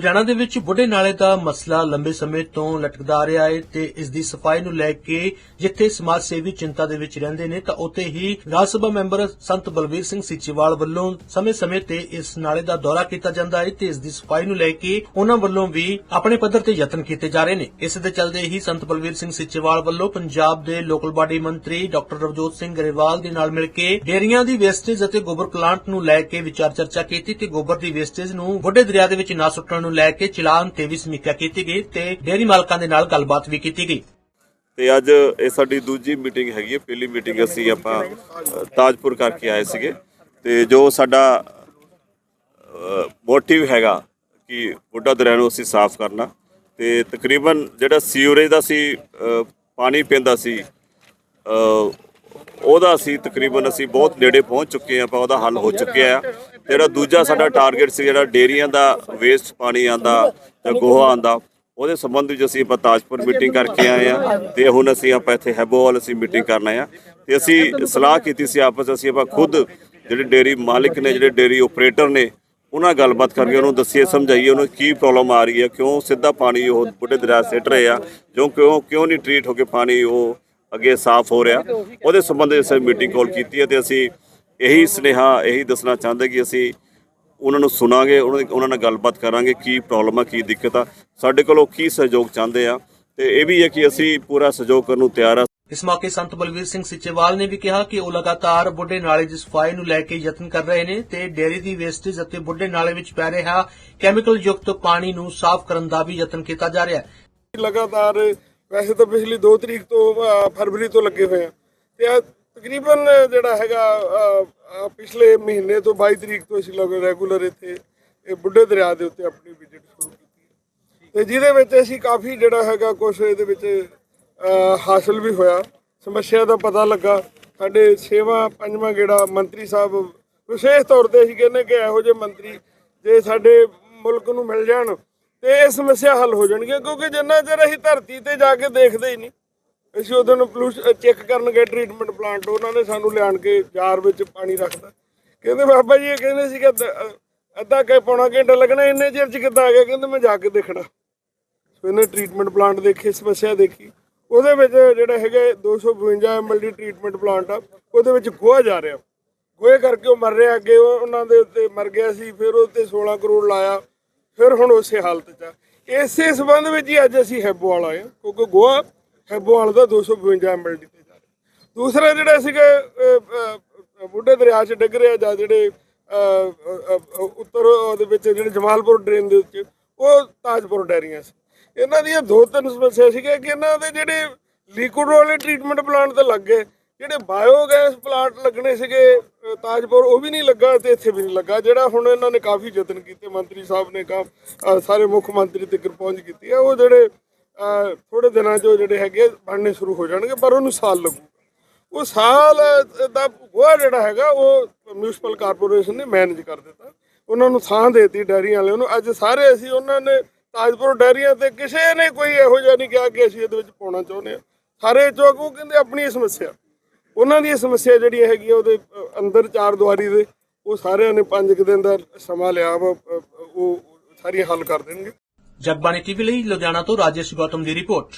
ਲੁਧਿਆਣਾ ਦੇ ਵਿੱਚ ਬੁੱਢੇ ਨਾਲੇ ਦਾ ਮਸਲਾ ਲੰਬੇ ਸਮੇਂ ਤੋਂ ਲਟਕਦਾ ਆ ਰਿਹਾ ਹੈ ਤੇ ਇਸ ਦੀ ਸਫ਼ਾਈ ਨੂੰ ਲੈ ਕੇ ਜਿੱਥੇ ਸਮਾਜ ਸੇਵੀ ਚਿੰਤਾ ਦੇ ਵਿੱਚ ਰਹਿੰਦੇ ਨੇ, ਤਾਂ ਉੱਥੇ ਹੀ ਰਾਜ ਸਭਾ ਮੈਂਬਰ ਸੰਤ ਬਲਵੀਰ ਸਿੰਘ ਸੀਚੇਵਾਲ ਵੱਲੋਂ ਸਮੇਂ-ਸਮੇਂ ਤੇ ਇਸ ਨਾਲੇ ਦਾ ਦੌਰਾ ਕੀਤਾ ਜਾਂਦਾ ਹੈ ਤੇ ਇਸ ਦੀ ਸਫ਼ਾਈ ਨੂੰ ਲੈ ਕੇ ਉਹਨਾਂ ਵੱਲੋਂ ਵੀ ਆਪਣੇ ਪੱਧਰ ਤੇ ਯਤਨ ਕੀਤੇ ਜਾ ਰਹੇ ਨੇ। ਇਸ ਦੇ ਚੱਲਦੇ ਹੀ ਸੰਤ ਬਲਵੀਰ ਸਿੰਘ ਸੀਚੇਵਾਲ ਵੱਲੋਂ ਪੰਜਾਬ ਦੇ ਲੋਕਲ ਬਾਡੀ ਮੰਤਰੀ ਡਾਕਟਰ ਰਵਜੋਤ ਸਿੰਘ ਗਰੇਵਾਲ ਦੇ ਨਾਲ ਮਿਲ ਕੇ ਡੇਅਰੀਆਂ ਦੀ ਵੇਸਟੇਜ ਅਤੇ ਗੋਬਰ ਪਲਾਂਟ ਨੂੰ ਲੈ ਕੇ ਵਿਚਾਰ ਚਰਚਾ ਕੀਤੀ ਤੇ ਗੋਬਰ ਦੀ ਵੇਸਟੇਜ ਨੂੰ ਬੁੱਢੇ ਦਰਿਆ ਦੇ ਵਿੱਚ ਨਾ ਸੁੱਟਣ ਨੂੰ ਲੈ ਕੇ ਚਲਾਨ ਤੇ ਵੀ ਸਮੀਖਿਆ ਕੀਤੀ ਗਈ ਤੇ ਡੇਅਰੀ ਮਾਲਕਾਂ ਦੇ ਨਾਲ ਗੱਲਬਾਤ ਵੀ ਕੀਤੀ ਗਈ। ਤੇ ਅੱਜ ਇਹ ਸਾਡੀ ਦੂਜੀ ਮੀਟਿੰਗ ਹੈਗੀ ਹੈ, ਪਹਿਲੀ ਮੀਟਿੰਗ ਅਸੀਂ ਆਪਾਂ ਤਾਜਪੁਰ ਕਰਕੇ ਆਏ ਸੀਗੇ। ਤੇ ਜੋ ਸਾਡਾ ਮੋਟਿਵ ਹੈਗਾ ਕਿ ਬੁੱਢਾ ਦਰਿਆ ਨੂੰ ਅਸੀਂ ਸਾਫ਼ ਕਰਨਾ। ਤੇ ਤਕਰੀਬਨ ਜਿਹੜਾ ਸੀਵਰੇਜ ਦਾ ਸੀ ਪਾਣੀ ਪੈਂਦਾ ਸੀ ਉਹਦਾ ਅਸੀਂ ਤਕਰੀਬਨ ਅਸੀਂ ਬਹੁਤ ਨੇੜੇ ਪਹੁੰਚ ਚੁੱਕੇ ਹਾਂ, ਆਪਾਂ ਉਹਦਾ ਹੱਲ ਹੋ ਚੁੱਕਿਆ ਆ ਜਿਹੜਾ ਦੂਜਾ ਸਾਡਾ ਟਾਰਗੇਟ ਸੀ, ਜਿਹੜਾ ਡੇਰੀਆਂ ਦਾ ਵੇਸਟ ਪਾਣੀ ਆਂਦਾ ਜਾਂ ਗੋਹਾ ਆਂਦਾ ਉਹਦੇ ਸੰਬੰਧ ਵਿੱਚ ਅਸੀਂ ਆਪਾਂ ਤਾਜਪੁਰ ਮੀਟਿੰਗ ਕਰਕੇ ਆਏ ਆ ਤੇ ਹੁਣ ਅਸੀਂ ਆਪਾਂ ਇੱਥੇ ਹੈਬੋਵਾਲ ਅਸੀਂ ਮੀਟਿੰਗ ਕਰਨ ਆਏ ਆ ਤੇ ਅਸੀਂ ਸਲਾਹ ਕੀਤੀ ਸੀ ਆਪਸ ਵਿੱਚ, ਅਸੀਂ ਆਪਾਂ ਖੁਦ ਜਿਹੜੇ ਡੇਰੀ ਮਾਲਕ ਨੇ, ਜਿਹੜੇ ਡੇਰੀ ਆਪਰੇਟਰ ਨੇ, ਉਹਨਾਂ ਨਾਲ ਗੱਲਬਾਤ ਕਰਕੇ ਉਹਨੂੰ ਦੱਸੀਏ, ਸਮਝਾਈਏ ਉਹਨੂੰ ਕੀ ਪ੍ਰੋਬਲਮ ਆ ਰਹੀ ਹੈ, ਕਿਉਂ ਸਿੱਧਾ ਪਾਣੀ ਉਹ ਬੁੱਢੇ ਦਰਿਆ ਸਿੱਟ ਰਹੇ ਆ, ਜੋ ਕਿਉਂ ਕਿਉਂ ਨਹੀਂ ਟ੍ਰੀਟ ਹੋ ਕੇ ਪਾਣੀ ਉਹ ਅੱਗੇ ਸਾਫ਼ ਹੋ ਰਿਹਾ। ਉਹਦੇ ਸੰਬੰਧ ਵਿੱਚ ਅਸੀਂ ਮੀਟਿੰਗ ਕਾਲ ਕੀਤੀ ਹੈ ਤੇ ਅਸੀਂ ਇਹੀ ਸੁਨੇਹਾ ਇਹੀ ਦੱਸਣਾ ਚਾਹੁੰਦੇ ਕਿ ਅਸੀਂ ਉਹਨਾਂ ਨੂੰ ਸੁਣਾਂਗੇ ਉਹਨਾਂ ਦੀ- ਉਹਨਾਂ ਨਾਲ ਗੱਲਬਾਤ ਕਰਾਂਗੇ ਕੀ ਪ੍ਰੋਬਲਮ ਆ ਕੀ ਦਿੱਕਤ ਆ। ਸਾਡੇ ਕੋਲੋਂ ਕੀ ਸਹਿਯੋਗ ਚਾਹੁੰਦੇ ਆ ਤੇ ਇਹ ਵੀ ਹੈ ਕਿ ਅਸੀਂ ਪੂਰਾ ਸਹਿਯੋਗ ਕਰਨ ਨੂੰ ਤਿਆਰ ਆ। ਇਸ ਮੌਕੇ ਸੰਤ ਬਲਵੀਰ ਸਿੰਘ ਸਿੱਚੇਵਾਲ ਨੇ ਵੀ ਕਿਹਾ ਕਿ ਉਹ ਲਗਾਤਾਰ ਬੁੱਢੇ ਨਾਲੇ ਦੀ ਸਫ਼ਾਈ ਨੂੰ ਲੈ ਕੇ ਯਤਨ ਕਰ ਰਹੇ ਨੇ ਤੇ ਡੇਅਰੀ ਦੀ ਵੇਸਟੇਜ ਅਤੇ ਬੁੱਢੇ ਨਾਲੇ ਵਿੱਚ ਪੈ ਰਿਹਾ ਕੈਮੀਕਲ ਯੁਕਤ ਪਾਣੀ ਨੂੰ ਸਾਫ਼ ਕਰਨ ਦਾ ਵੀ ਯਤਨ ਕੀਤਾ ਜਾ ਰਿਹਾ ਹੈ। ਲਗਾਤਾਰ ਵੈਸੇ ਤਾਂ ਪਿਛਲੀ 2 ਤਰੀਕ ਤੋਂ ਫਰਵਰੀ ਤੋਂ ਲੱਗੇ ਹੋਏ ਆ। ਤੇ ਆਹ ਤਕਰੀਬਨ ਜਿਹੜਾ ਹੈਗਾ ਪਿਛਲੇ ਮਹੀਨੇ ਤੋਂ 22 ਤਰੀਕ ਤੋਂ ਅਸੀਂ ਲਗ ਰੈਗੂਲਰ ਇੱਥੇ ਇਹ ਬੁੱਢੇ ਦਰਿਆ ਦੇ ਉੱਤੇ ਆਪਣੀ ਵਿਜ਼ਿਟ ਸ਼ੁਰੂ ਕੀਤੀ ਤੇ ਜਿਹਦੇ ਵਿੱਚ ਅਸੀਂ ਕਾਫੀ ਜਿਹੜਾ ਹੈਗਾ ਕੁਝ ਇਹਦੇ ਵਿੱਚ ਅਹ, ਹਾਸਲ ਵੀ ਹੋਇਆ। ਸਮੱਸਿਆ ਦਾ ਪਤਾ ਲੱਗਾ। ਸਾਡੇ ਛੇਵਾਂ ਪੰਜਵਾਂ ਗੇੜਾ ਮੰਤਰੀ ਸਾਹਿਬ ਵਿਸ਼ੇਸ਼ ਤੌਰ ਤੇ ਅਸੀਂ ਕਹਿੰਦੇ ਕਿ ਇਹੋ ਜਿਹੇ ਮੰਤਰੀ ਜੇ ਸਾਡੇ ਮੁਲਕ ਨੂੰ ਮਿਲ ਜਾਣ ਤੇ ਇਹ ਸਮੱਸਿਆ ਹੱਲ ਹੋ ਜਾਣਗੀ ਕਿਉਂਕਿ ਜਿੰਨਾ ਚਿਰ ਅਸੀਂ ਧਰਤੀ ਤੇ ਜਾ ਕੇ ਦੇਖਦੇ ਹੀ ਨਹੀਂ, ਅਸੀਂ ਉਦੋਂ ਨੂੰ ਪੋਲੂਸ਼ਨ ਚੈੱਕ ਕਰਨਗੇ ਟ੍ਰੀਟਮੈਂਟ ਪਲਾਂਟ ਉਹਨਾਂ ਨੇ ਸਾਨੂੰ ਲਿਆਣ ਕੇ ਜਾਰ ਵਿੱਚ ਪਾਣੀ ਰੱਖਦਾ ਕਹਿੰਦੇ ਬਾਬਾ ਜੀ ਇਹ ਕਹਿੰਦੇ ਸੀ ਕਿ ਅੱਧਾ- ਅੱਧਾ ਪੌਣਾ ਘੰਟਾ ਲੱਗਣਾ, ਇੰਨੇ ਚਿਰ ਚ ਕਿੱਦਾਂ ਆ ਗਿਆ? ਕਹਿੰਦੇ ਮੈਂ ਜਾ ਕੇ ਦੇਖਣਾ। ਸੋ ਇਹਨੇ ਟ੍ਰੀਟਮੈਂਟ ਪਲਾਂਟ ਦੇਖੇ, ਸਮੱਸਿਆ ਦੇਖੀ। ਉਹਦੇ ਵਿੱਚ ਜਿਹੜਾ ਹੈਗਾ 252 ਐਮਐਲ ਦੀ ਟ੍ਰੀਟਮੈਂਟ ਪਲਾਂਟ ਆ, ਉਹਦੇ ਵਿੱਚ ਗੋਹਾ ਜਾ ਰਿਹਾ। ਗੋਹੇ ਕਰਕੇ ਉਹ ਮਰ ਰਿਹਾ, ਅੱਗੇ ਉਹ- ਉਹਨਾਂ ਦੇ ਉੱਤੇ ਮਰ ਗਿਆ ਸੀ, ਫਿਰ ਉਹ ਤੇ 16 ਕਰੋੜ ਲਾਇਆ। ਫਿਰ ਹੁਣ ਉਸੇ ਹਾਲਤ 'ਚ ਆ। ਇਸੇ ਸਬੰਧ ਵਿੱਚ ਹੀ ਅੱਜ ਅਸੀਂ ਹੈਬੋਵਾਲ ਆਏ ਹਾਂ, ਕਿਉਂਕਿ ਗੋਹਾ ਹੈਬੋਵਾਲ ਦਾ 252 ਐਮਐਲ ਦੀ ਤੇ ਜਾ ਰਿਹਾ। ਦੂਸਰਾ ਜਿਹੜਾ ਸੀਗਾ ਬੁੱਢੇ ਦਰਿਆ 'ਚ ਡਿੱਗ ਰਿਹਾ ਜਾਂ ਜਿਹੜੇ ਉੱਤਰ ਉਹਦੇ ਵਿੱਚ ਜਿਹੜੇ ਜਮਾਲਪੁਰ ਡਰੇਨ ਦੇ ਵਿੱਚ ਉਹ ਤਾਜਪੁਰ ਡੈਰੀਆਂ ਸੀ। ਇਹਨਾਂ ਦੀਆਂ ਦੋ ਤਿੰਨ ਸਮੱਸਿਆ ਸੀਗੀਆਂ ਕਿ ਇਹਨਾਂ ਦੇ ਜਿਹੜੇ ਲਿਕੁਇਡ ਵਾਲੇ ਟ੍ਰੀਟਮੈਂਟ ਪਲਾਂਟ ਤੇ ਲੱਗ ਗਏ ਜਿਹੜੇ ਬਾਇਓਗੈਸ ਪਲਾਂਟ ਲੱਗਣੇ ਸੀਗੇ ਤਾਜਪੁਰ ਉਹ ਵੀ ਨਹੀਂ ਲੱਗਾ ਤੇ ਇੱਥੇ ਵੀ ਨਹੀਂ ਲੱਗਾ ਜਿਹੜਾ ਹੁਣ ਇਹਨਾਂ ਨੇ ਕਾਫੀ ਯਤਨ ਕੀਤੇ ਮੰਤਰੀ ਸਾਹਿਬ ਨੇ ਕਾ ਸਾਰੇ ਮੁੱਖ ਮੰਤਰੀ ਤੱਕ ਪਹੁੰਚ ਕੀਤੀ ਹੈ ਉਹ ਜਿਹੜੇ ਅਹ, ਥੋੜੇ ਦਿਨਾਂ 'ਚ ਉਹ ਜਿਹੜੇ ਹੈਗੇ ਬਣਨੇ ਸ਼ੁਰੂ ਹੋ ਜਾਣਗੇ ਪਰ ਉਹਨੂੰ ਸਾਲ ਲੱਗੂ। ਉਹ ਸਾਲ ਦਾ ਗੋਹਾ ਜਿਹੜਾ ਹੈਗਾ ਉਹ ਮਿਊਨਿਸਪਲ ਕਾਰਪੋਰੇਸ਼ਨ ਨੇ ਮੈਨੇਜ ਕਰ ਦਿੱਤਾ। ਉਹਨਾਂ ਨੂੰ ਥਾਂ ਦੇਤੀ ਡੈਰੀਆਂ ਵਾਲਿਆਂ ਨੂੰ। ਅੱਜ ਸਾਰੇ ਅਸੀਂ ਉਹਨਾਂ ਨੇ ਤਾਜਪੁਰ ਡੈਰੀਆਂ ਤੇ ਕਿਸੇ ਨੇ ਕੋਈ ਇਹੋ ਜਿਹਾ ਨਹੀਂ ਕਿਹਾ ਕਿ ਅਸੀਂ ਇਹਦੇ ਵਿੱਚ ਪਾਉਣਾ ਚਾਹੁੰਦੇ ਆ ਸਾਰੇ ਚੋਕ ਉਹ ਕਹਿੰਦੇ ਆਪਣੀ ਸਮੱਸਿਆ। ਉਹਨਾਂ ਦੀਆਂ ਸਮੱਸਿਆ ਜਿਹੜੀ ਹੈਗੀ ਆ ਉਹਦੇ ਅੰਦਰ ਚਾਰ ਦੁਆਰੀ ਦੇ, ਉਹ ਸਾਰਿਆਂ ਨੇ ਪੰਜ ਕੁ ਦਿਨ ਦਾ ਸਮਾਂ ਲਿਆ ਵਾ ਉਹ ਸਾਰੀਆਂ ਹੱਲ ਕਰ ਦੇਣਗੇ। ਜਗਬਾਣੀ ਟੀਵੀ ਲਈ ਲੁਧਿਆਣਾ ਤੋਂ ਰਾਜੇਸ਼ ਗੌਤਮ ਦੀ ਰਿਪੋਰਟ।